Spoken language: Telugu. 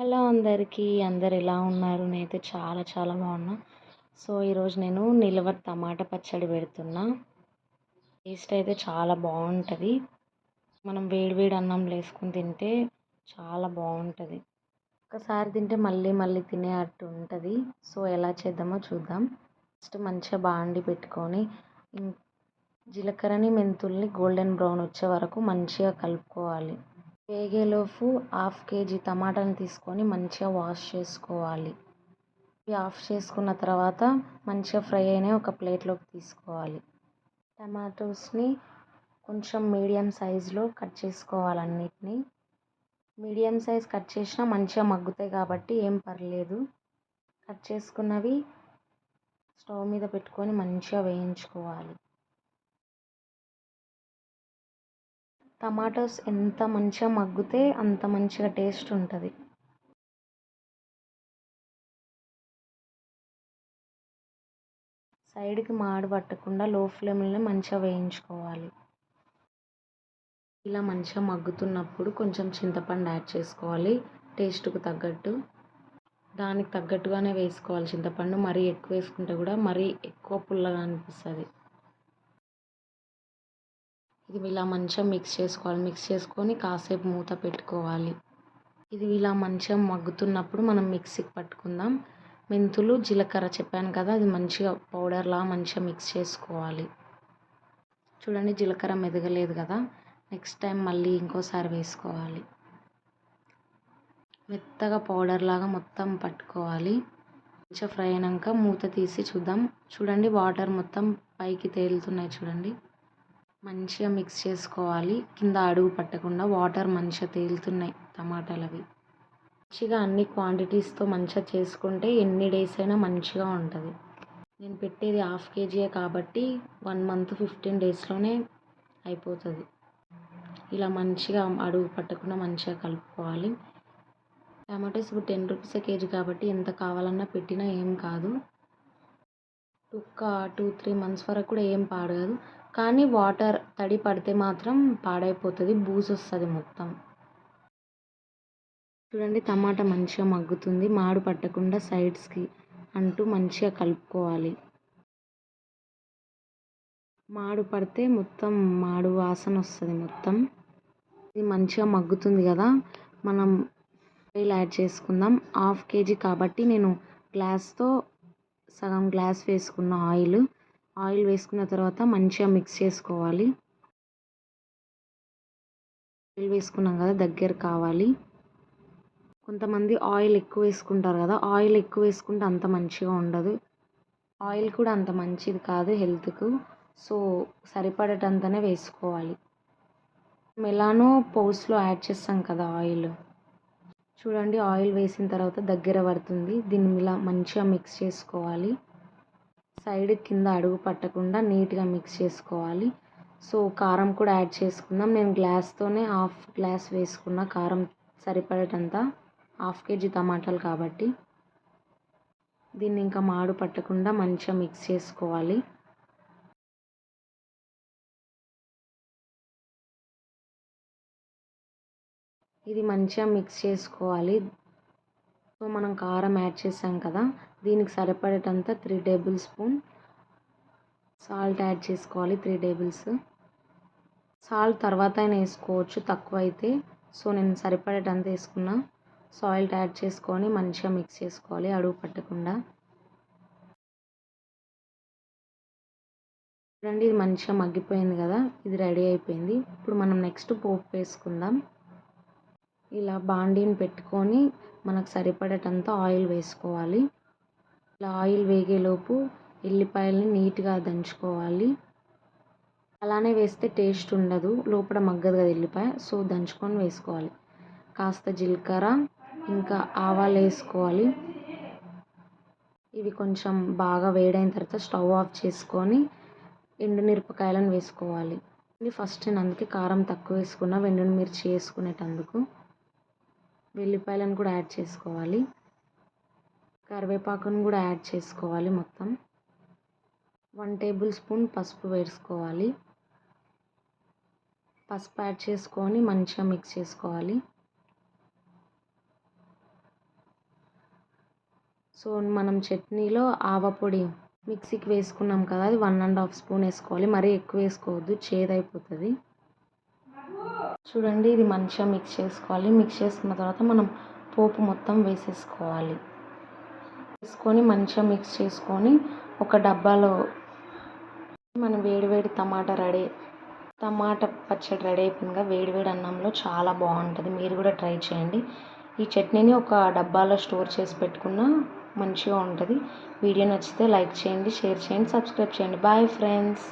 హలో అందరికీ. అందరు ఎలా ఉన్నారు? నేనైతే చాలా చాలా బాగున్నా. సో ఈరోజు నేను నిలవ టమాటా పచ్చడి పెడుతున్నా. టేస్ట్ అయితే చాలా బాగుంటుంది. మనం వేడి వేడి అన్నంలో వేసుకుని తింటే చాలా బాగుంటుంది. ఒకసారి తింటే మళ్ళీ మళ్ళీ తినేటట్టు ఉంటుంది. సో ఎలా చేద్దామో చూద్దాం. ఫస్ట్ మంచిగా బాండి పెట్టుకొని జీలకర్రని మెంతుల్ని గోల్డెన్ బ్రౌన్ వచ్చే వరకు మంచిగా కలుపుకోవాలి. వేగేలోపు హాఫ్ కేజీ టమాటాని తీసుకొని మంచిగా వాష్ చేసుకోవాలి. ఇవి ఆఫ్ చేసుకున్న తర్వాత మంచిగా ఫ్రై అయినవి ఒక ప్లేట్లోకి తీసుకోవాలి. టమాటోస్ని కొంచెం మీడియం సైజులో కట్ చేసుకోవాలి అన్నిటినీ. మీడియం సైజ్ కట్ చేసినా మంచిగా మగ్గుతాయి కాబట్టి ఏం పర్లేదు. కట్ చేసుకున్నవి స్టవ్ మీద పెట్టుకొని మంచిగా వేయించుకోవాలి. టమాటోస్ ఎంత మంచిగా మగ్గితే అంత మంచిగా టేస్ట్ ఉంటుంది. సైడ్కి మాడు పట్టకుండా లో ఫ్లేమ్లోనే మంచిగా వేయించుకోవాలి. ఇలా మంచిగా మగ్గుతున్నప్పుడు కొంచెం చింతపండు యాడ్ చేసుకోవాలి. టేస్ట్కు తగ్గట్టు. దానికి తగ్గట్టుగానే వేసుకోవాలి చింతపండు. మరీ ఎక్కువ వేసుకుంటే కూడా మరీ ఎక్కువ పుల్లగా అనిపిస్తుంది. ఇది ఇలా మంచిగా మిక్స్ చేసుకోవాలి. మిక్స్ చేసుకొని కాసేపు మూత పెట్టుకోవాలి. ఇది ఇలా మంచిగా మగ్గుతున్నప్పుడు మనం మిక్సీకి పట్టుకుందాం. మెంతులు జీలకర్ర చెప్పాను కదా అది మంచిగా పౌడర్లా మంచిగా మిక్స్ చేసుకోవాలి. చూడండి జీలకర్ర మెదగలేదు కదా. నెక్స్ట్ టైం మళ్ళీ ఇంకోసారి వేసుకోవాలి. మెత్తగా పౌడర్ లాగా మొత్తం పట్టుకోవాలి. మంచిగా ఫ్రై అయినాక మూత తీసి చూద్దాం. చూడండి వాటర్ మొత్తం పైకి తేలుతున్నాయి చూడండి. మంచిగా మిక్స్ చేసుకోవాలి. కింద అడుగు పట్టకుండా వాటర్ మంచిగా తేలుతున్నాయి టమాటాలు అవి మంచిగా అన్ని క్వాంటిటీస్తో మంచిగా చేసుకుంటే ఎన్ని డేస్ అయినా మంచిగా ఉంటుంది. నేను పెట్టేది హాఫ్ కేజీయే కాబట్టి వన్ మంత్ ఫిఫ్టీన్ డేస్లోనే అయిపోతుంది. ఇలా మంచిగా అడుగు పట్టకుండా మంచిగా కలుపుకోవాలి. టమాటోస్ ఇప్పుడు టెన్ రూపీస్ కేజీ కాబట్టి ఎంత కావాలన్నా పెట్టినా ఏం కాదు. ఒక టూ త్రీ మంత్స్ వరకు కూడా ఏం పాడదు. కానీ వాటర్ తడి పడితే మాత్రం పాడైపోతుంది బూజు వస్తుంది మొత్తం. చూడండి టమాటా మంచిగా మగ్గుతుంది. మాడు పట్టకుండా సైడ్స్కి అంటూ మంచిగా కలుపుకోవాలి. మాడు పడితే మొత్తం మాడు వాసన వస్తుంది మొత్తం. ఇది మంచిగా మగ్గుతుంది కదా. మనం ఆయిల్ యాడ్ చేసుకుందాం. హాఫ్ కేజీ కాబట్టి నేను గ్లాస్తో సగం గ్లాస్ వేసుకున్న ఆయిల్ ఆయిల్ వేసుకున్న తర్వాత మంచిగా మిక్స్ చేసుకోవాలి. ఆయిల్ వేసుకున్నాం కదా దగ్గర కావాలి. కొంతమంది ఆయిల్ ఎక్కువ వేసుకుంటారు కదా ఆయిల్ ఎక్కువ వేసుకుంటే అంత మంచిగా ఉండదు. ఆయిల్ కూడా అంత మంచిది కాదు హెల్త్కు. సో సరిపడేటంతనే వేసుకోవాలి. ఎలానో పౌస్లో యాడ్ చేస్తాం కదా ఆయిల్. చూడండి ఆయిల్ వేసిన తర్వాత దగ్గర పడుతుంది. దీన్ని ఇలా మంచిగా మిక్స్ చేసుకోవాలి. సైడ్ కింద అడుగు పట్టకుండా నీట్గా మిక్స్ చేసుకోవాలి. సో కారం కూడా యాడ్ చేసుకుందాం. నేను గ్లాస్తోనే హాఫ్ గ్లాస్ వేసుకున్న కారం సరిపడేటంత హాఫ్ కేజీ టమాటాలు కాబట్టి దీన్ని ఇంకా మాడు పట్టకుండా మంచిగా మిక్స్ చేసుకోవాలి. ఇది మంచిగా మిక్స్ చేసుకోవాలి. సో మనం కారం యాడ్ చేసాం కదా దీనికి సరిపడేటంత three tablespoon salt add చేసుకోవాలి త్రీ టేబుల్స్. సాల్ట్ తర్వాత అయినా వేసుకోవచ్చు తక్కువ అయితే. సో నేను సరిపడేటంత వేసుకున్నా. సాల్ట్ యాడ్ చేసుకొని మంచిగా మిక్స్ చేసుకోవాలి అడుగు పట్టకుండా. చూడండి ఇది మంచిగా మగ్గిపోయింది కదా ఇది రెడీ అయిపోయింది. ఇప్పుడు మనం నెక్స్ట్ పోపు వేసుకుందాం. ఇలా బాండీని పెట్టుకొని మనకు సరిపడేటంత ఆయిల్ వేసుకోవాలి. ఇలా ఆయిల్ వేగేలోపు ఎల్లిపాయలని నీట్గా దంచుకోవాలి. అలానే వేస్తే టేస్ట్ ఉండదు. లోపల మగ్గదు కదా ఎల్లిపాయ. సో దంచుకొని వేసుకోవాలి. కాస్త జీలకర్ర ఇంకా ఆవాలు వేసుకోవాలి. ఇవి కొంచెం బాగా వేడైన తర్వాత స్టవ్ ఆఫ్ చేసుకొని ఎండుమిరపకాయలను వేసుకోవాలి. ఇది ఫస్ట్ నేను అందుకే కారం తక్కువ వేసుకున్న. ఎండుమిర్చి వేసుకునేటందుకు. వెల్లిపాయలను కూడా యాడ్ చేసుకోవాలి. కరివేపాకును కూడా యాడ్ చేసుకోవాలి మొత్తం. వన్ టేబుల్ స్పూన్ పసుపు వేసుకోవాలి. పసుపు యాడ్ చేసుకొని మంచిగా మిక్స్ చేసుకోవాలి. సో మనం చట్నీలో ఆవపొడి మిక్సీకి వేసుకున్నాం కదా అది వన్ అండ్ హాఫ్ స్పూన్ వేసుకోవాలి. మరీ ఎక్కువ వేసుకోవద్దు చేదైపోతుంది. చూడండి ఇది మంచిగా మిక్స్ చేసుకోవాలి. మిక్స్ చేసుకున్న తర్వాత మనం పోపు మొత్తం వేసేసుకోవాలి. వేసుకొని మంచిగా మిక్స్ చేసుకొని ఒక డబ్బాలో మనం వేడివేడి టమాటా రెడీ టమాటా పచ్చడి రెడీ అయిపోయిందిగా. వేడివేడి అన్నంలో చాలా బాగుంటుంది. మీరు కూడా ట్రై చేయండి. ఈ చట్నీని ఒక డబ్బాలో స్టోర్ చేసి పెట్టుకున్న మంచిగా ఉంటుంది. వీడియో నచ్చితే లైక్ చేయండి షేర్ చేయండి సబ్స్క్రైబ్ చేయండి. Bye friends